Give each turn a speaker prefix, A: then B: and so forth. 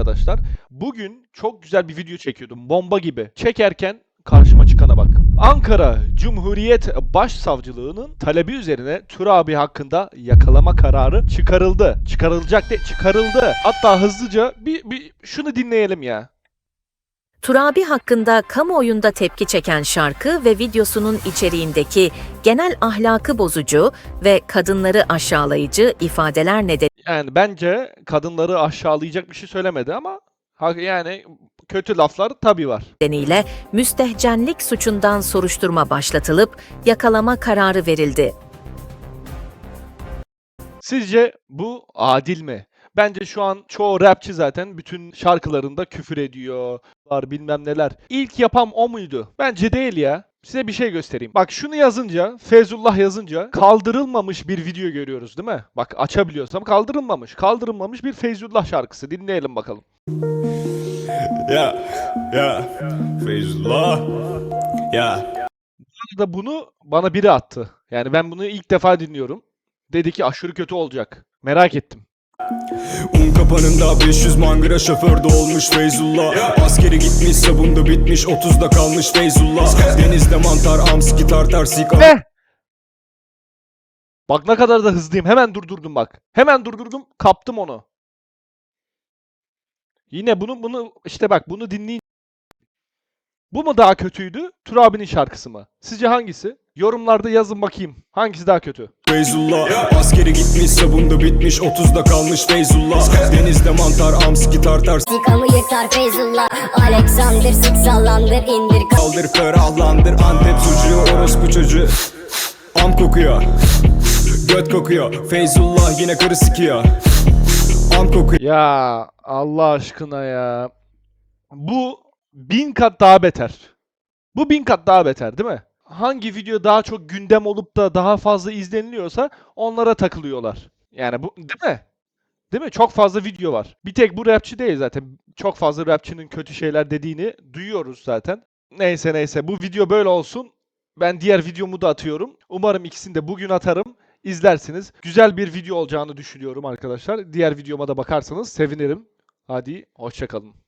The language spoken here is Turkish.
A: arkadaşlar. Bugün çok güzel bir video çekiyordum. Bomba gibi. Çekerken karşıma çıkana bak. Ankara Cumhuriyet Başsavcılığı'nın talebi üzerine Tur abi hakkında yakalama kararı çıkarıldı. Çıkarılacak de çıkarıldı. Hatta hızlıca bir, bir şunu dinleyelim ya.
B: Turabi hakkında kamuoyunda tepki çeken şarkı ve videosunun içeriğindeki genel ahlakı bozucu ve kadınları aşağılayıcı ifadeler
A: Yani bence kadınları aşağılayacak bir şey söylemedi ama ha- yani kötü laflar tabii var.
B: nedeniyle müstehcenlik suçundan soruşturma başlatılıp yakalama kararı verildi.
A: Sizce bu adil mi? Bence şu an çoğu rapçi zaten bütün şarkılarında küfür ediyor, var bilmem neler. İlk yapan o muydu? Bence değil ya. Size bir şey göstereyim. Bak şunu yazınca, Feyzullah yazınca kaldırılmamış bir video görüyoruz değil mi? Bak açabiliyorsam kaldırılmamış. Kaldırılmamış bir Feyzullah şarkısı. Dinleyelim bakalım.
C: Ya ya Feyzullah ya
A: da bunu bana biri attı. Yani ben bunu ilk defa dinliyorum. Dedi ki aşırı kötü olacak. Merak ettim.
C: Un kapanında 500 mangıra şoför de olmuş Feyzullah Askeri gitmiş sabunda bitmiş 30'da kalmış Feyzullah Denizde mantar amski tartar sik
A: Ne? Bak ne kadar da hızlıyım. Hemen durdurdum bak. Hemen durdurdum. Kaptım onu. Yine bunu bunu işte bak bunu dinleyin. Bu mu daha kötüydü? Turabi'nin şarkısı mı? Sizce hangisi? Yorumlarda yazın bakayım. Hangisi daha kötü?
C: Feyzullah. Askeri gitmiş sabunda bitmiş 30'da kalmış Feyzullah. Denizde mantar amski tartar
D: Sikamı yırtar Feyzullah. Alexander sık sallandır indir
C: Kaldır ferahlandır Antep sucuğu orospu çocuğu. Am kokuyor. Göt kokuyor. Feyzullah yine karı sikiyor. Am kokuyor.
A: Ya Allah aşkına ya. Bu bin kat daha beter. Bu bin kat daha beter değil mi? Hangi video daha çok gündem olup da daha fazla izleniliyorsa onlara takılıyorlar. Yani bu değil mi? Değil mi? Çok fazla video var. Bir tek bu rapçi değil zaten. Çok fazla rapçinin kötü şeyler dediğini duyuyoruz zaten. Neyse neyse bu video böyle olsun. Ben diğer videomu da atıyorum. Umarım ikisini de bugün atarım. İzlersiniz. Güzel bir video olacağını düşünüyorum arkadaşlar. Diğer videoma da bakarsanız sevinirim. Hadi hoşçakalın.